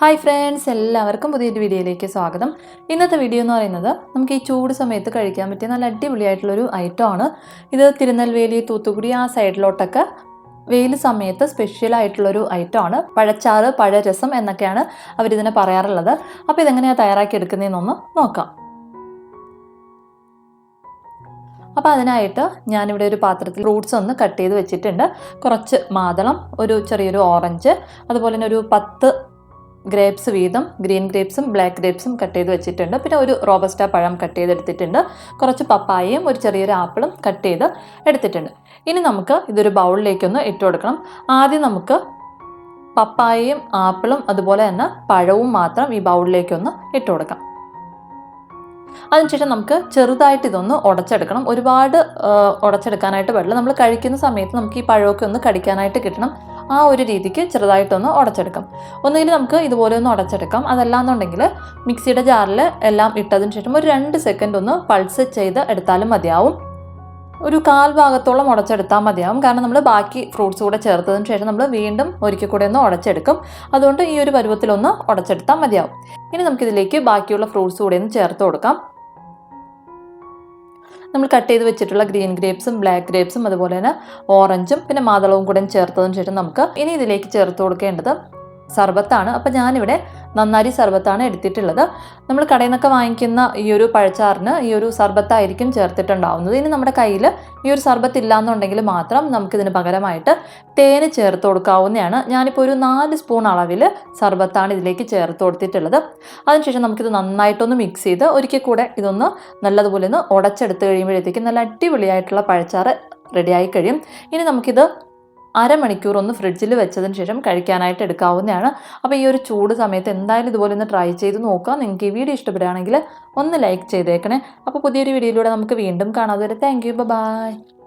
Hi friends എല്ലാവർക്കും പുതിയൊരു വീഡിയോയിലേക്ക് സ്വാഗതം. ഇന്നത്തെ വീഡിയോ എന്ന് പറയുന്നത് നമുക്ക് ഈ ചൂട് സമയത്ത് കഴിക്കാൻ പറ്റിയ നല്ല അടിപൊളിയായിട്ടുള്ളൊരു ഐറ്റമാണ് ഇത് തിരുനെൽവേലി തൂത്തുക്കുടി ആ സൈഡിലോട്ടൊക്കെ വെയിൽ സമയത്ത് സ്പെഷ്യൽ ആയിട്ടുള്ളൊരു ഐറ്റമാണ് പഴച്ചാറ് പഴരസം എന്നൊക്കെയാണ് അവരിതിനെ പറയാറുള്ളത്. അപ്പോൾ ഇതെങ്ങനെയാണ് തയ്യാറാക്കി എടുക്കുന്നതെന്നൊന്ന് നോക്കാം. അപ്പോൾ അതിനായിട്ട് ഞാനിവിടെ ഒരു പാത്രത്തിൽ ഫ്രൂട്ട്സ് ഒന്ന് കട്ട് ചെയ്ത് വെച്ചിട്ടുണ്ട്. കുറച്ച് മാതളം ഒരു ചെറിയൊരു ഓറഞ്ച് അതുപോലെ തന്നെ ഒരു പത്ത് ഗ്രേപ്സ് വീതം ഗ്രീൻ ഗ്രേപ്സും ബ്ലാക്ക് ഗ്രേപ്സും കട്ട് ചെയ്ത് വെച്ചിട്ടുണ്ട്. പിന്നെ ഒരു റോബസ്റ്റ പഴം കട്ട് ചെയ്തെടുത്തിട്ടുണ്ട്. കുറച്ച് പപ്പായയും ഒരു ചെറിയൊരു ആപ്പിളും കട്ട് ചെയ്ത് എടുത്തിട്ടുണ്ട്. ഇനി നമുക്ക് ഇതൊരു ബൗളിലേക്കൊന്ന് ഇട്ട് കൊടുക്കണം. ആദ്യം നമുക്ക് പപ്പായയും ആപ്പിളും അതുപോലെ തന്നെ പഴവും മാത്രം ഈ ബൗളിലേക്കൊന്ന് ഇട്ട് കൊടുക്കാം. അതിനുശേഷം നമുക്ക് ചെറുതായിട്ട് ഇതൊന്ന് ഉടച്ചെടുക്കണം. ഒരുപാട് ഉടച്ചെടുക്കാനായിട്ട് പാടില്ല. നമ്മൾ കഴിക്കുന്ന സമയത്ത് നമുക്ക് ഈ പഴമൊക്കെ ഒന്ന് കടിക്കാനായിട്ട് കിട്ടണം. ആ ഒരു രീതിക്ക് ചെറുതായിട്ടൊന്ന് ഉടച്ചെടുക്കാം. ഒന്നുകിൽ നമുക്ക് ഇതുപോലെ ഒന്ന് ഉടച്ചെടുക്കാം. അതല്ലാന്നുണ്ടെങ്കിൽ മിക്സിയുടെ ജാറിൽ എല്ലാം ഇട്ടതിന് ശേഷം ഒരു രണ്ട് സെക്കൻഡ് ഒന്ന് പൾസ് ചെയ്ത് എടുത്താലും മതിയാവും. ഒരു കാൽ ഭാഗത്തോളം ഉടച്ചെടുത്താൽ മതിയാവും. കാരണം നമ്മൾ ബാക്കി ഫ്രൂട്ട്സ് കൂടെ ചേർത്തതിന് ശേഷം നമ്മൾ വീണ്ടും ഒരിക്കൽ കൂടെ ഒന്ന് ഉടച്ചെടുക്കും. അതുകൊണ്ട് ഈ ഒരു പരുവത്തിലൊന്ന് ഉടച്ചെടുത്താൽ മതിയാവും. ഇനി നമുക്കിതിലേക്ക് ബാക്കിയുള്ള ഫ്രൂട്ട്സ് കൂടെ ഒന്ന് ചേർത്ത് കൊടുക്കാം. നമ്മൾ കട്ട് ചെയ്ത് വെച്ചിട്ടുള്ള ഗ്രീൻ ഗ്രേപ്സും ബ്ലാക്ക് ഗ്രേപ്സും അതുപോലെ തന്നെ ഓറഞ്ചും പിന്നെ മാതളവും കൂടെ ചേർത്തതിന് ശേഷം നമുക്ക് ഇനി ഇതിലേക്ക് ചേർത്ത് കൊടുക്കേണ്ടത് സർബത്താണ്. അപ്പോൾ ഞാനിവിടെ നന്നാരി സർബത്താണ് എടുത്തിട്ടുള്ളത്. നമ്മൾ കടയിൽ നിന്നൊക്കെ വാങ്ങിക്കുന്ന ഈ ഒരു പഴച്ചാറിന് ഈ ഒരു സർബത്തായിരിക്കും ചേർത്തിട്ടുണ്ടാവുന്നത്. ഇനി നമ്മുടെ കയ്യിൽ ഈ ഒരു സർബത്ത് ഇല്ലാന്നുണ്ടെങ്കിൽ മാത്രം നമുക്കിതിന് പകരമായിട്ട് തേന് ചേർത്ത് കൊടുക്കാവുന്നതാണ്. ഞാനിപ്പോൾ ഒരു നാല് സ്പൂൺ അളവിൽ സർബത്താണ് ഇതിലേക്ക് ചേർത്ത് കൊടുത്തിട്ടുള്ളത്. അതിനുശേഷം നമുക്കിത് നന്നായിട്ടൊന്ന് മിക്സ് ചെയ്ത് ഒരിക്കൽ കൂടെ ഇതൊന്ന് നല്ലതുപോലെ ഒന്ന് ഉടച്ചെടുത്ത് കഴിയുമ്പോഴത്തേക്കും നല്ല അടിപൊളിയായിട്ടുള്ള പഴച്ചാറ് റെഡിയായി കഴിയും. ഇനി നമുക്കിത് അരമണിക്കൂർ ഒന്ന് ഫ്രിഡ്ജിൽ വെച്ചതിന് ശേഷം കഴിക്കാനായിട്ട് എടുക്കാവുന്നതാണ്. അപ്പോൾ ഈ ഒരു ചൂട് സമയത്ത് എന്തായാലും ഇതുപോലെ ഒന്ന് ട്രൈ ചെയ്ത് നോക്കുക. നിങ്ങൾക്ക് ഈ വീഡിയോ ഇഷ്ടപ്പെടുകയാണെങ്കിൽ ഒന്ന് ലൈക്ക് ചെയ്തേക്കണേ. അപ്പോൾ പുതിയൊരു വീഡിയോയിലൂടെ നമുക്ക് വീണ്ടും കാണാതെ വരെ താങ്ക് യു ബൈ